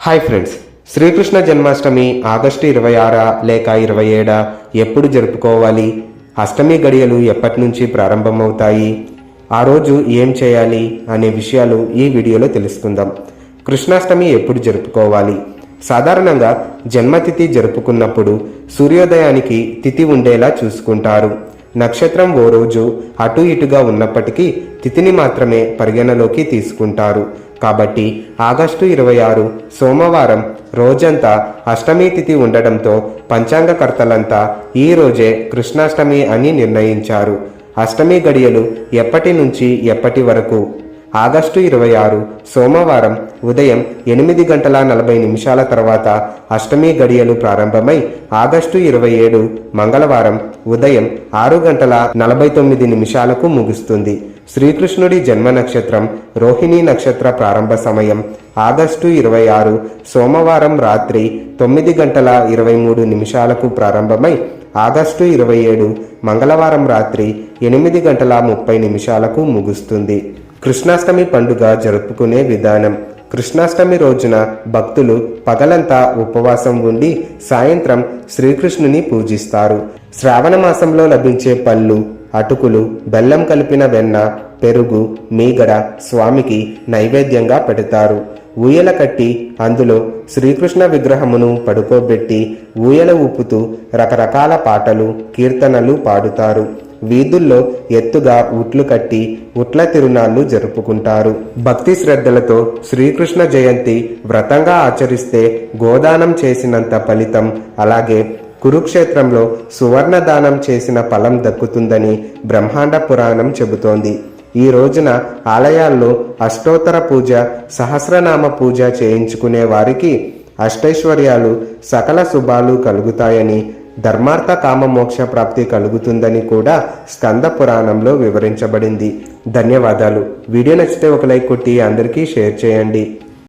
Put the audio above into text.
Hi friends Srikrishna Janmashtami August ఇరవై ఆరా లేక ఇరవై ఏడా ఎప్పుడు జరుపుకోవాలి? అష్టమి గడియలు ఎప్పటి నుంచి ప్రారంభమవుతాయి? ఆ రోజు ఏం చేయాలి అనే విషయాలు ఈ వీడియోలో తెలుసుకుందాం. కృష్ణాష్టమి ఎప్పుడు జరుపుకోవాలి? సాధారణంగా జన్మతిథి జరుపుకున్నప్పుడు సూర్యోదయానికి తిథి ఉండేలా చూసుకుంటారు. నక్షత్రం ఓ రోజు అటు ఇటుగా ఉన్నప్పటికీ తిథిని మాత్రమే పరిగణలోకి తీసుకుంటారు. కాబట్టి ఆగస్టు ఇరవై ఆరు సోమవారం రోజంతా అష్టమి తిథి ఉండడంతో పంచాంగకర్తలంతా ఈ రోజే కృష్ణాష్టమి అని నిర్ణయించారు. అష్టమి గడియలు ఎప్పటి నుంచి ఎప్పటి వరకు ఆగస్టు ఇరవై ఆరు సోమవారం ఉదయం ఎనిమిది గంటల నలభై నిమిషాల తర్వాత అష్టమి గడియలు ప్రారంభమై ఆగస్టు ఇరవై ఏడు మంగళవారం ఉదయం ఆరు గంటల నలభై తొమ్మిది నిమిషాలకు ముగుస్తుంది. శ్రీకృష్ణుడి జన్మ నక్షత్రం రోహిణి నక్షత్ర ప్రారంభ సమయం ఆగస్టు ఇరవై ఆరు సోమవారం రాత్రి తొమ్మిది గంటల ఇరవై మూడు నిమిషాలకు ప్రారంభమై ఆగస్టు ఇరవై ఏడు మంగళవారం రాత్రి ఎనిమిది గంటల ముప్పై నిమిషాలకు ముగుస్తుంది. కృష్ణాష్టమి పండుగ జరుపుకునే విధానం. కృష్ణాష్టమి రోజున భక్తులు పగలంతా ఉపవాసం ఉండి సాయంత్రం శ్రీకృష్ణుని పూజిస్తారు. శ్రావణ మాసంలో లభించే పళ్ళు అటుకులు బెల్లం కలిపిన వెన్న పెరుగు మీగడ స్వామికి నైవేద్యంగా పెడతారు. ఊయల కట్టి అందులో శ్రీకృష్ణ విగ్రహమును పడుకోబెట్టి ఊయల ఊపుతూ రకరకాల పాటలు కీర్తనలు పాడుతారు. వీధుల్లో ఎత్తుగా ఉట్లు కట్టి ఉట్ల తిరునాళ్ళు జరుపుకుంటారు. భక్తి శ్రద్ధలతో శ్రీకృష్ణ జయంతి వ్రతంగా ఆచరిస్తే గోదానం చేసినంత ఫలితం అలాగే కురుక్షేత్రంలో సువర్ణ దానం చేసిన ఫలం దక్కుతుందని బ్రహ్మాండ పురాణం చెబుతోంది. ఈ రోజున ఆలయాల్లో అష్టోత్తర పూజ సహస్రనామ పూజ చేయించుకునే వారికి అష్టైశ్వర్యాలు సకల శుభాలు కలుగుతాయని ధర్మార్థ కామ మోక్ష ప్రాప్తి కలుగుతుందని కూడా స్కంద పురాణంలో వివరించబడింది. ధన్యవాదాలు. వీడియో నచ్చితే ఒక లైక్ కొట్టి అందరికీ షేర్ చేయండి.